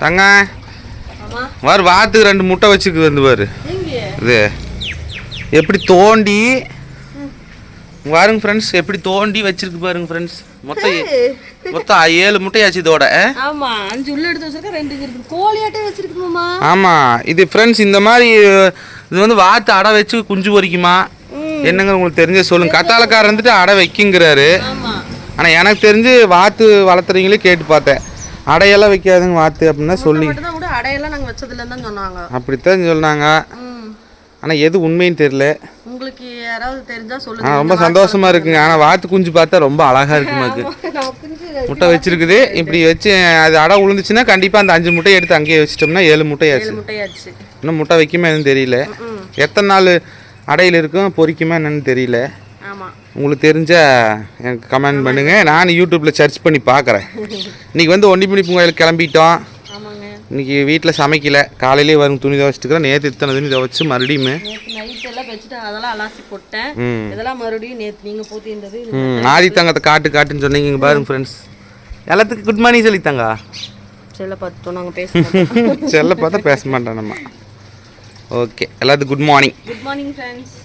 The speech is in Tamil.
தங்க. ஆமா. வாரு வாத்துக்கு ரெண்டு முட்டை வச்சுக்குது வந்து பாரு. இது. எப்படி தோண்டி? பாருங்க ஃப்ரெண்ட்ஸ் எப்படி தோண்டி வச்சிருக்கு பாருங்க ஃப்ரெண்ட்ஸ் மொத்தம் மொத்தம் ஏழு முட்டையாச்சு இதோட. ஆமா அஞ்சு உள்ள எடுத்து வச்சிருக்க ரெண்டு இருக்கு. கோழியாட்டே வச்சிருக்கு மாமா. ஆமாம் இது ஃப்ரெண்ட்ஸ் இந்த மாதிரி இது வந்து வாத்து அடை வச்சு குஞ்சு பொரிக்குமா ம். என்னங்க உங்களுக்கு தெரிஞ்ச சொல்லுங்க. கத்தாலக்காரர் இருந்துட்டு அடை வைக்குங்கிறாரு. ஆமா. ஆனால் எனக்கு தெரிஞ்சு வாத்து வளர்த்துறீங்களே கேட்டு பார்த்தேன். அடையெல்லாம் வைக்காதுங்க வாத்து அப்படின்னா சொல்லி கூட அடையெல்லாம் நாங்க வச்சதுல தான் சொன்னாங்க. அப்படித்தான் சொன்னாங்க. ஆனால் எது உண்மைன்னு தெரியல. உங்களுக்கு யாராவது தெரிஞ்சா சொல்லுங்க. ரொம்ப சந்தோஷமா இருக்குங்க. ஆனால் வாத்து குஞ்சு பார்த்தா ரொம்ப அழகா இருக்கு நமக்கு. முட்டை வச்சிருக்குது. இப்படி வச்சு அது அடை உளுந்துச்சுன்னா கண்டிப்பாக அந்த அஞ்சு முட்டையை எடுத்து அங்கேயே வச்சிட்டோம்னா ஏழு முட்டையாச்சு. இன்னும் முட்டை வைக்குமா எதுவும் தெரியல. எத்தனை நாள் அடையில் இருக்கும் பொரிக்குமா என்னன்னு தெரியல. உங்களுக்கு தெரிஞ்சா எனக்கு கமெண்ட் பண்ணுங்க. நான் யூடியூப்ல சர்ச் பண்ணி பார்க்குறேன். இன்னைக்கு வந்து ஒண்டிமணி கோயிலுக்கு கிளம்பிட்டோம். ஆமாங்க. இன்னைக்கு வீட்டில் சமைக்கல. காலையிலே வரும் துணி துவைச்சிட்டுக்கிறேன் நேற்று இத்தனை துணி துவைச்சு மறுபடியும் ஆதி தங்கத்தை காட்டு காட்டுன்னு சொன்னீங்க. இங்க பாருங்க ஃப்ரெண்ட்ஸ் எல்லாத்துக்கும் குட் மார்னிங் சொல்லித்தாங்க செல்ல பார்த்துட்டோம். நாங்க பேசுறோம் செல்ல பார்த்தா பேச மாட்டோம் நம்ம. ஓகே எல்லாத்துக்கும் good morning good morning friends